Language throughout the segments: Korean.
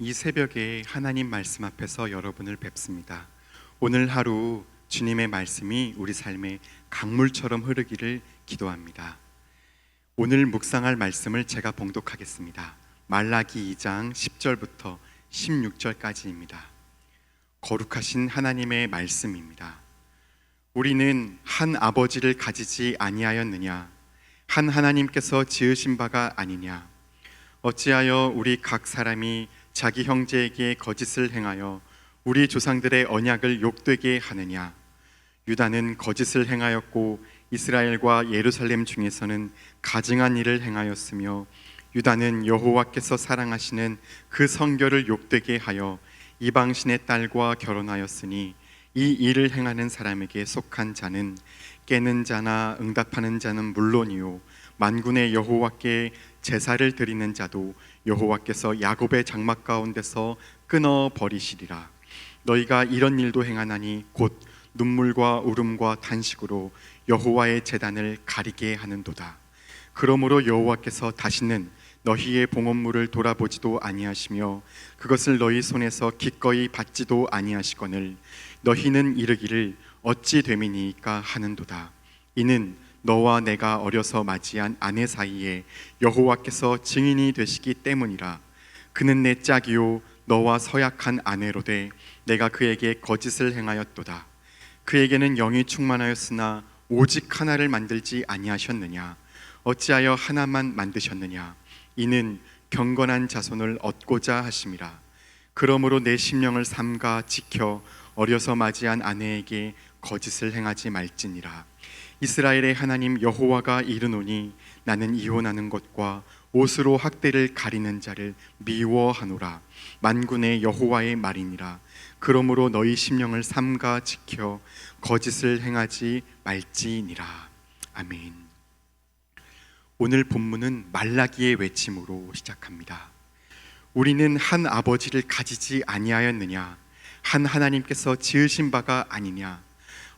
이 새벽에 하나님 말씀 앞에서 여러분을 뵙습니다. 오늘 하루 주님의 말씀이 우리 삶에 강물처럼 흐르기를 기도합니다. 오늘 묵상할 말씀을 제가 봉독하겠습니다. 말라기 2장 10절부터 16절까지입니다. 거룩하신 하나님의 말씀입니다. 우리는 한 아버지를 가지지 아니하였느냐? 한 하나님께서 지으신 바가 아니냐? 어찌하여 우리 각 사람이 자기 형제에게 거짓을 행하여 우리 조상들의 언약을 욕되게 하느냐? 유다는 거짓을 행하였고 이스라엘과 예루살렘 중에서는 가증한 일을 행하였으며 유다는 여호와께서 사랑하시는 그 성결을 욕되게 하여 이방신의 딸과 결혼하였으니 이 일을 행하는 사람에게 속한 자는 깨는 자나 응답하는 자는 물론이요 만군의 여호와께 제사를 드리는 자도 여호와께서 야곱의 장막 가운데서 끊어 버리시리라. 너희가 이런 일도 행하나니 곧 눈물과 울음과 탄식으로 여호와의 제단을 가리게 하는도다. 그러므로 여호와께서 다시는 너희의 봉헌물을 돌아보지도 아니하시며 그것을 너희 손에서 기꺼이 받지도 아니하시거늘 너희는 이르기를 어찌 됨이니까 하는도다. 이는 너와 내가 어려서 맞이한 아내 사이에 여호와께서 증인이 되시기 때문이라. 그는 내 짝이요 너와 서약한 아내로 되 내가 그에게 거짓을 행하였도다. 그에게는 영이 충만하였으나 오직 하나를 만들지 아니하셨느냐? 어찌하여 하나만 만드셨느냐? 이는 경건한 자손을 얻고자 하심이라. 그러므로 내 심령을 삼가 지켜 어려서 맞이한 아내에게 거짓을 행하지 말지니라 이스라엘의 하나님 여호와가 이르노니 나는 이혼하는 것과 옷으로 학대를 가리는 자를 미워하노라. 만군의 여호와의 말이니라. 그러므로 너희 심령을 삼가 지켜 거짓을 행하지 말지니라. 아멘. 오늘 본문은 말라기의 외침으로 시작합니다. 우리는 한 아버지를 가지지 아니하였느냐? 한 하나님께서 지으신 바가 아니냐?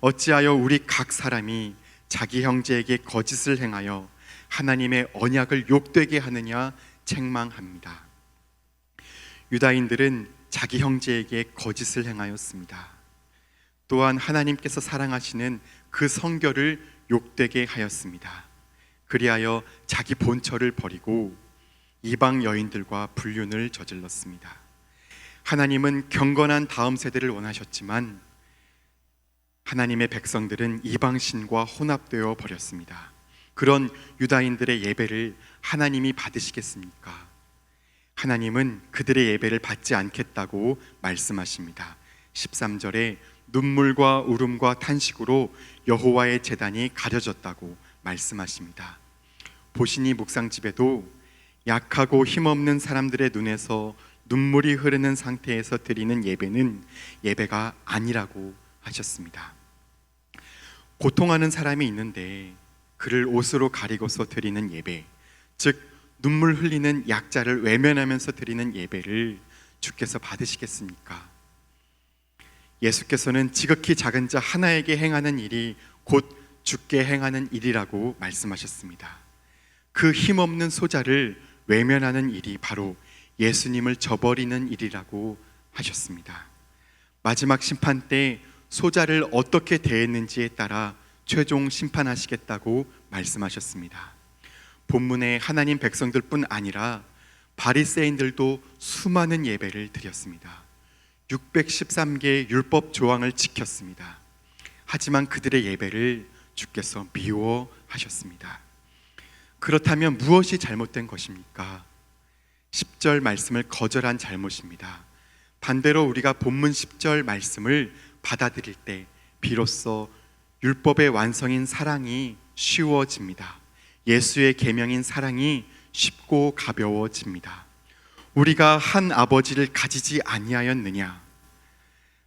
어찌하여 우리 각 사람이 자기 형제에게 거짓을 행하여 하나님의 언약을 욕되게 하느냐 책망합니다. 유다인들은 자기 형제에게 거짓을 행하였습니다. 또한 하나님께서 사랑하시는 그 성결을 욕되게 하였습니다. 그리하여 자기 본처를 버리고 이방 여인들과 불륜을 저질렀습니다. 하나님은 경건한 다음 세대를 원하셨지만 하나님의 백성들은 이방신과 혼합되어 버렸습니다. 그런 유다인들의 예배를 하나님이 받으시겠습니까? 하나님은 그들의 예배를 받지 않겠다고 말씀하십니다. 13절에 눈물과 울음과 탄식으로 여호와의 제단이 가려졌다고 말씀하십니다. 보시니 묵상집에도 약하고 힘없는 사람들의 눈에서 눈물이 흐르는 상태에서 드리는 예배는 예배가 아니라고 하셨습니다. 고통하는 사람이 있는데 그를 옷으로 가리고서 드리는 예배, 즉 눈물 흘리는 약자를 외면하면서 드리는 예배를 주께서 받으시겠습니까? 예수께서는 지극히 작은 자 하나에게 행하는 일이 곧 주께 행하는 일이라고 말씀하셨습니다. 그 힘없는 소자를 외면하는 일이 바로 예수님을 저버리는 일이라고 하셨습니다. 마지막 심판 때 소자를 어떻게 대했는지에 따라 최종 심판하시겠다고 말씀하셨습니다. 본문에 하나님 백성들뿐 아니라 바리새인들도 수많은 예배를 드렸습니다. 613개의 율법 조항을 지켰습니다. 하지만 그들의 예배를 주께서 미워하셨습니다. 그렇다면 무엇이 잘못된 것입니까? 10절 말씀을 거절한 잘못입니다. 반대로 우리가 본문 10절 말씀을 받아들일 때 비로소 율법의 완성인 사랑이 쉬워집니다. 예수의 계명인 사랑이 쉽고 가벼워집니다. 우리가 한 아버지를 가지지 아니하였느냐?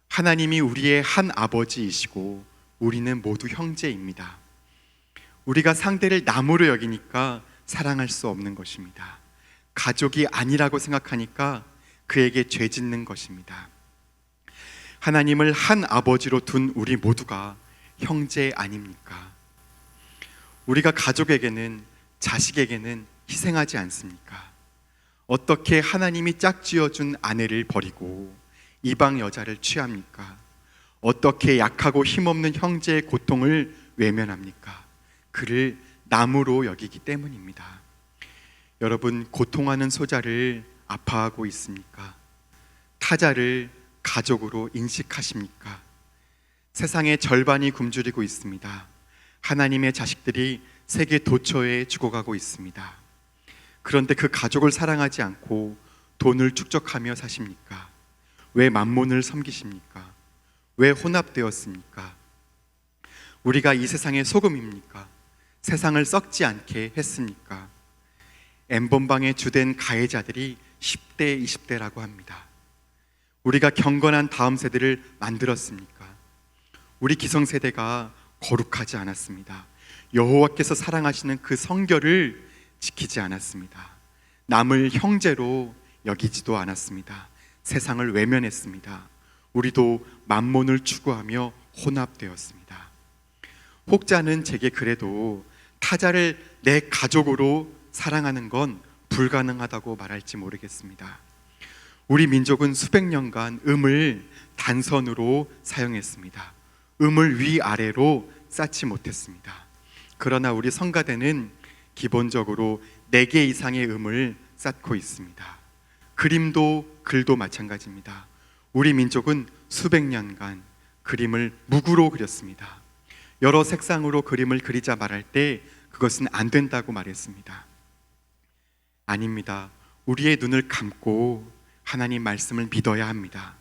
하나님이 우리의 한 아버지이시고 우리는 모두 형제입니다. 우리가 상대를 나무로 여기니까 사랑할 수 없는 것입니다. 가족이 아니라고 생각하니까 그에게 죄 짓는 것입니다. 하나님을 한 아버지로 둔 우리 모두가 형제 아닙니까? 우리가 가족에게는 자식에게는 희생하지 않습니까? 어떻게 하나님이 짝지어준 아내를 버리고 이방 여자를 취합니까? 어떻게 약하고 힘없는 형제의 고통을 외면합니까? 그를 나무로 여기기 때문입니다. 여러분, 고통하는 소자를 아파하고 있습니까? 타자를 가족으로 인식하십니까? 세상의 절반이 굶주리고 있습니다. 하나님의 자식들이 세계 도처에 죽어가고 있습니다. 그런데 그 가족을 사랑하지 않고 돈을 축적하며 사십니까? 왜 만몬을 섬기십니까? 왜 혼합되었습니까? 우리가 이 세상의 소금입니까? 세상을 썩지 않게 했습니까? 엠번방의 주된 가해자들이 10대, 20대라고 합니다. 우리가 경건한 다음 세대를 만들었습니까? 우리 기성세대가 거룩하지 않았습니다. 여호와께서 사랑하시는 그 성결을 지키지 않았습니다. 남을 형제로 여기지도 않았습니다. 세상을 외면했습니다. 우리도 만몬을 추구하며 혼합되었습니다. 혹자는 제게 그래도 타자를 내 가족으로 사랑하는 건 불가능하다고 말할지 모르겠습니다. 우리 민족은 수백 년간 음을 단선으로 사용했습니다. 음을 위아래로 쌓지 못했습니다. 그러나 우리 성가대는 기본적으로 4개 이상의 음을 쌓고 있습니다. 그림도 글도 마찬가지입니다. 우리 민족은 수백 년간 그림을 무구로 그렸습니다. 여러 색상으로 그림을 그리자 말할 때 그것은 안 된다고 말했습니다. 아닙니다. 우리의 눈을 감고 하나님 말씀을 믿어야 합니다.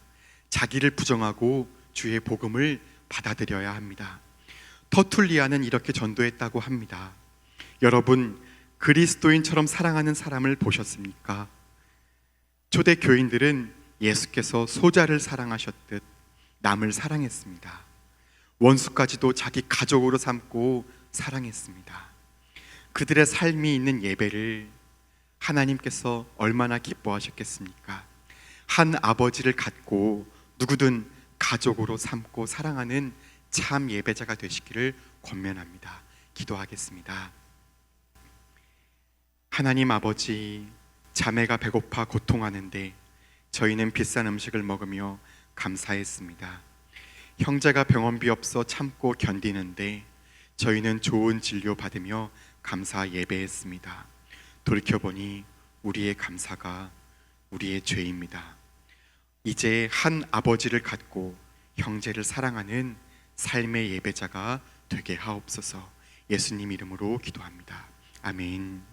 자기를 부정하고 주의 복음을 받아들여야 합니다. 터툴리아는 이렇게 전도했다고 합니다. 여러분, 그리스도인처럼 사랑하는 사람을 보셨습니까? 초대 교인들은 예수께서 소자를 사랑하셨듯 남을 사랑했습니다. 원수까지도 자기 가족으로 삼고 사랑했습니다. 그들의 삶이 있는 예배를 하나님께서 얼마나 기뻐하셨겠습니까? 한 아버지를 갖고 누구든 가족으로 삼고 사랑하는 참 예배자가 되시기를 권면합니다. 기도하겠습니다. 하나님 아버지, 자매가 배고파 고통하는데 저희는 비싼 음식을 먹으며 감사했습니다. 형제가 병원비 없어 참고 견디는데 저희는 좋은 진료 받으며 감사 예배했습니다. 돌이켜보니 우리의 감사가 우리의 죄입니다. 이제 한 아버지를 갖고 형제를 사랑하는 삶의 예배자가 되게 하옵소서 예수님 이름으로 기도합니다. 아멘.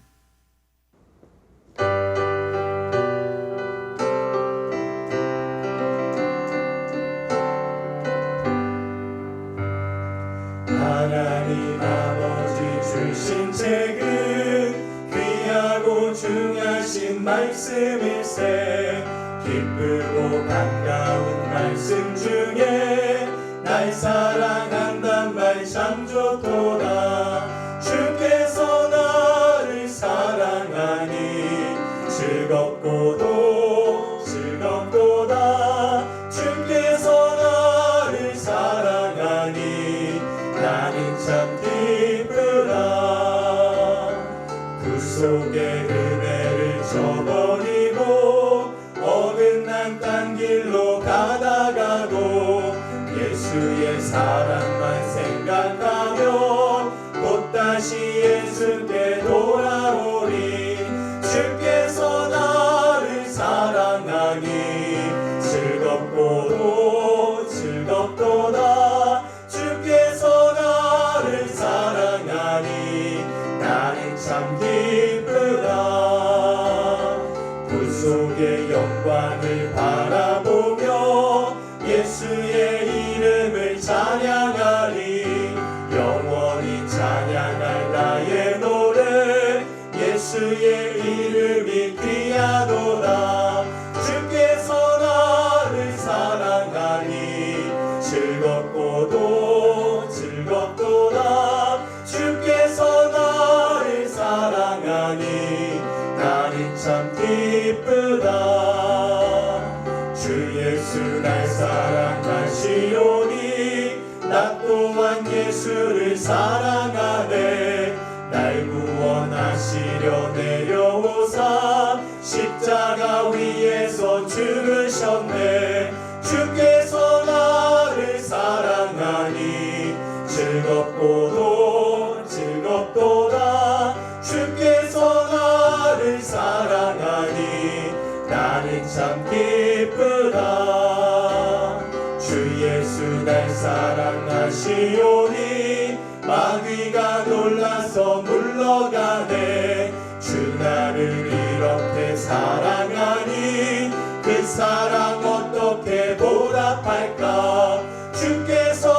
하나님 아버지 주신 책은 귀하고 중하신 말씀일세 기쁘고 반가운 말씀 중에 날 사랑한단 말 참 좋도다 사랑만 생각하면 곧 다시 예수께 돌 사랑하네. 날 구원하시려 내려오사 십자가 위에서 죽으셨네. 주께서 나를 사랑하니 즐겁고도 즐겁도다. 주께서 나를 사랑하니 나는 참 기쁘다. 사랑하시오니 마귀가 놀라서 물러가네. 주 나를 이렇게 사랑하니 그 사랑 어떻게 보답할까? 주께서